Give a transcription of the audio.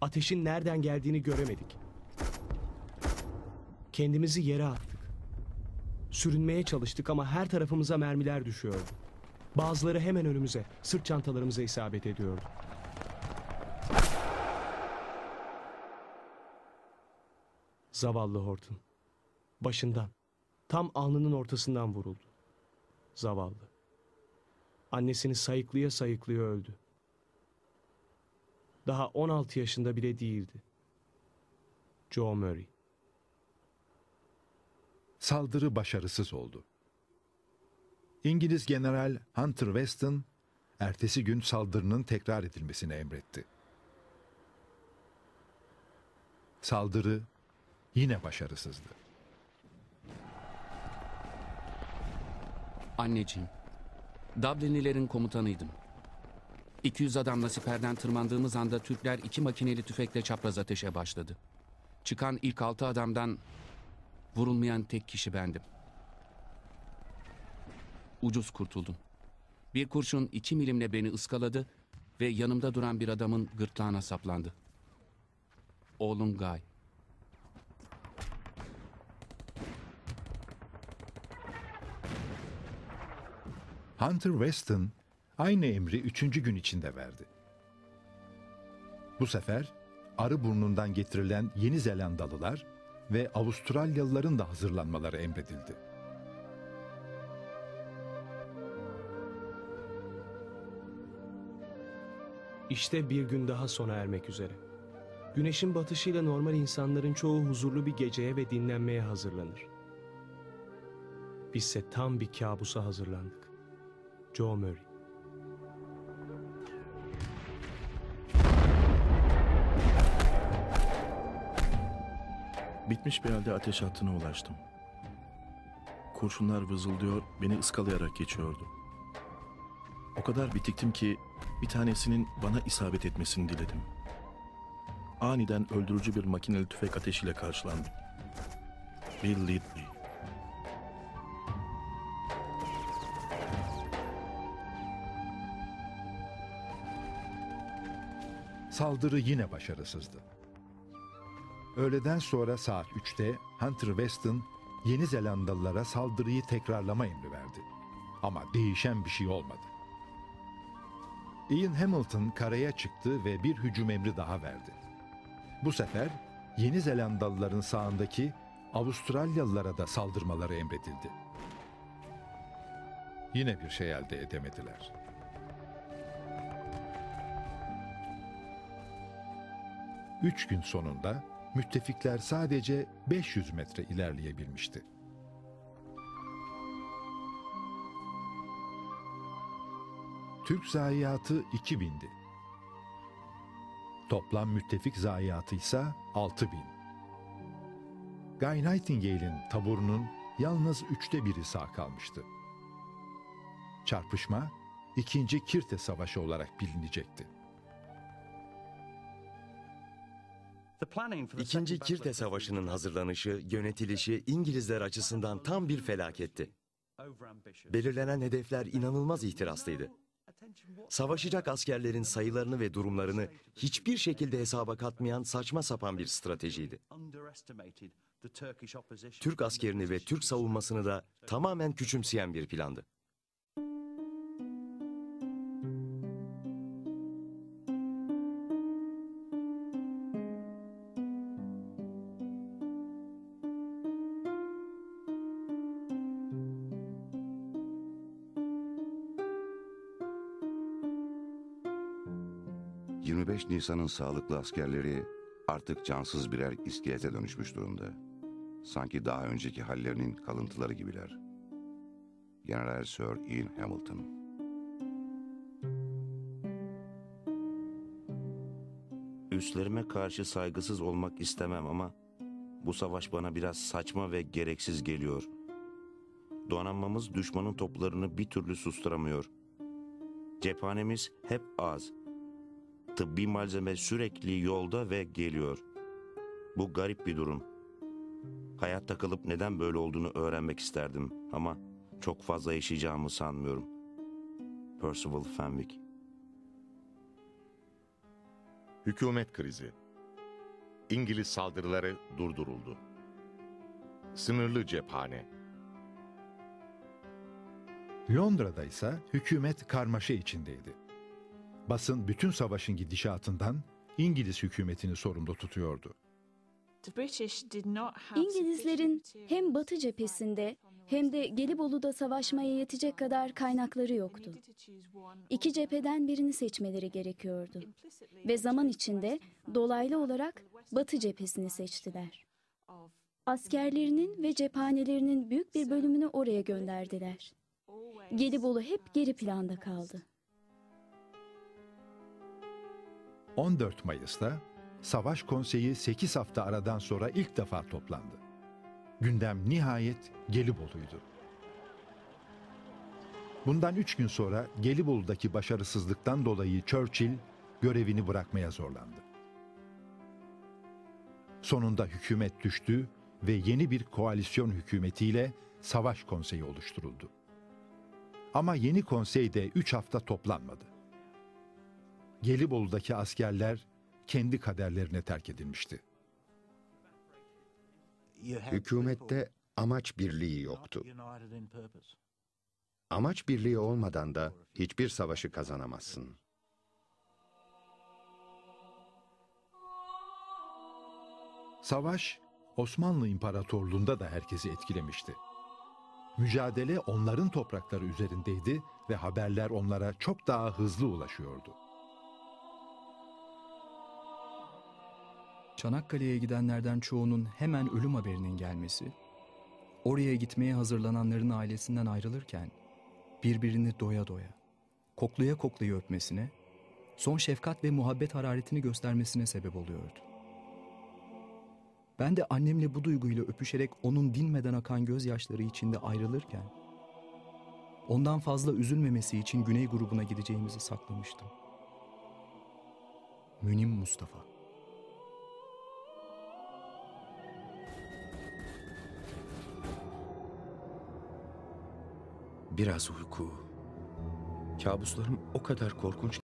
Ateşin nereden geldiğini göremedik. Kendimizi yere attık. Sürünmeye çalıştık ama her tarafımıza mermiler düşüyordu. Bazıları hemen önümüze, sırt çantalarımıza isabet ediyordu. Zavallı Horton. Başından, tam alnının ortasından vuruldu. Zavallı. Annesini sayıklaya sayıklaya öldü. Daha 16 yaşında bile değildi. Joe Murray. Saldırı başarısız oldu. İngiliz General Hunter Weston ertesi gün saldırının tekrar edilmesini emretti. Saldırı yine başarısızdı. Anneciğim, Dublinlilerin komutanıydım. 200 adamla siperden tırmandığımız anda Türkler iki makineli tüfekle çapraz ateşe başladı. Çıkan ilk altı adamdan vurulmayan tek kişi bendim. Ucuz kurtuldum. Bir kurşun iki milimle beni ıskaladı ve yanımda duran bir adamın gırtlağına saplandı. Oğlum Guy. Hunter Weston aynı emri üçüncü gün içinde verdi. Bu sefer arı burnundan getirilen Yeni Zelandalılar ve Avustralyalıların da hazırlanmaları emredildi. İşte bir gün daha sona ermek üzere. Güneşin batışıyla normal insanların çoğu huzurlu bir geceye ve dinlenmeye hazırlanır. Bizse tam bir kabusa hazırlandık. Joe Murray. Bitmiş bir halde ateş hattına ulaştım. Kurşunlar vızıldıyor, beni ıskalayarak geçiyordu. O kadar bitiktim ki bir tanesinin bana isabet etmesini diledim. Aniden öldürücü bir makineli tüfek ateşiyle karşılandım. Bill Leadley. Saldırı yine başarısızdı. Öğleden sonra saat 3'te Hunter Weston Yeni Zelandalılara saldırıyı tekrarlama emri verdi. Ama değişen bir şey olmadı. Ian Hamilton karaya çıktı ve bir hücum emri daha verdi. Bu sefer Yeni Zelandalıların sağındaki Avustralyalılara da saldırmaları emredildi. Yine bir şey elde edemediler. Üç gün sonunda müttefikler sadece 500 metre ilerleyebilmişti. Türk zayiatı 2000'di. Toplam müttefik zayiatı ise 6000. Guy Nightingale'in taburunun yalnız üçte biri sağ kalmıştı. Çarpışma, ikinci Kirte Savaşı olarak bilinecekti. İkinci Kirte Savaşı'nın hazırlanışı, yönetilişi İngilizler açısından tam bir felaketti. Belirlenen hedefler inanılmaz ihtiraslıydı. Savaşacak askerlerin sayılarını ve durumlarını hiçbir şekilde hesaba katmayan saçma sapan bir stratejiydi. Türk askerini ve Türk savunmasını da tamamen küçümseyen bir plandı. 25 Nisan'ın sağlıklı askerleri artık cansız birer iskelete dönüşmüş durumda. Sanki daha önceki hallerinin kalıntıları gibiler. General Sir Ian Hamilton. Üstlerime karşı saygısız olmak istemem ama bu savaş bana biraz saçma ve gereksiz geliyor. Donanmamız düşmanın toplarını bir türlü susturamıyor. Cephanemiz hep az. Tıbbi malzeme sürekli yolda ve geliyor. Bu garip bir durum. Hayatta kalıp neden böyle olduğunu öğrenmek isterdim ama çok fazla yaşayacağımı sanmıyorum. Percival Fenwick Hükümet krizi. İngiliz saldırıları durduruldu. Sınırlı cephane. Londra'da ise hükümet karmaşa içindeydi. Basın bütün savaşın gidişatından İngiliz hükümetini sorumlu tutuyordu. İngilizlerin hem Batı cephesinde hem de Gelibolu'da savaşmaya yetecek kadar kaynakları yoktu. İki cepheden birini seçmeleri gerekiyordu. Ve zaman içinde dolaylı olarak Batı cephesini seçtiler. Askerlerinin ve cephanelerinin büyük bir bölümünü oraya gönderdiler. Gelibolu hep geri planda kaldı. 14 Mayıs'ta Savaş Konseyi 8 hafta aradan sonra ilk defa toplandı. Gündem nihayet Gelibolu'ydu. Bundan üç gün sonra Gelibolu'daki başarısızlıktan dolayı Churchill görevini bırakmaya zorlandı. Sonunda hükümet düştü ve yeni bir koalisyon hükümetiyle Savaş Konseyi oluşturuldu. Ama yeni konsey de üç hafta toplanmadı. Gelibolu'daki askerler kendi kaderlerine terk edilmişti. Hükümette amaç birliği yoktu. Amaç birliği olmadan da hiçbir savaşı kazanamazsın. Savaş Osmanlı İmparatorluğu'nda da herkesi etkilemişti. Mücadele onların toprakları üzerindeydi ve haberler onlara çok daha hızlı ulaşıyordu. Çanakkale'ye gidenlerden çoğunun hemen ölüm haberinin gelmesi, oraya gitmeye hazırlananların ailesinden ayrılırken birbirini doya doya, koklaya koklaya öpmesine, son şefkat ve muhabbet hararetini göstermesine sebep oluyordu. Ben de annemle bu duyguyla öpüşerek onun dinmeden akan gözyaşları içinde ayrılırken, ondan fazla üzülmemesi için Güney grubuna gideceğimizi saklamıştım. Münim Mustafa Biraz uyku. Kabuslarım o kadar korkunç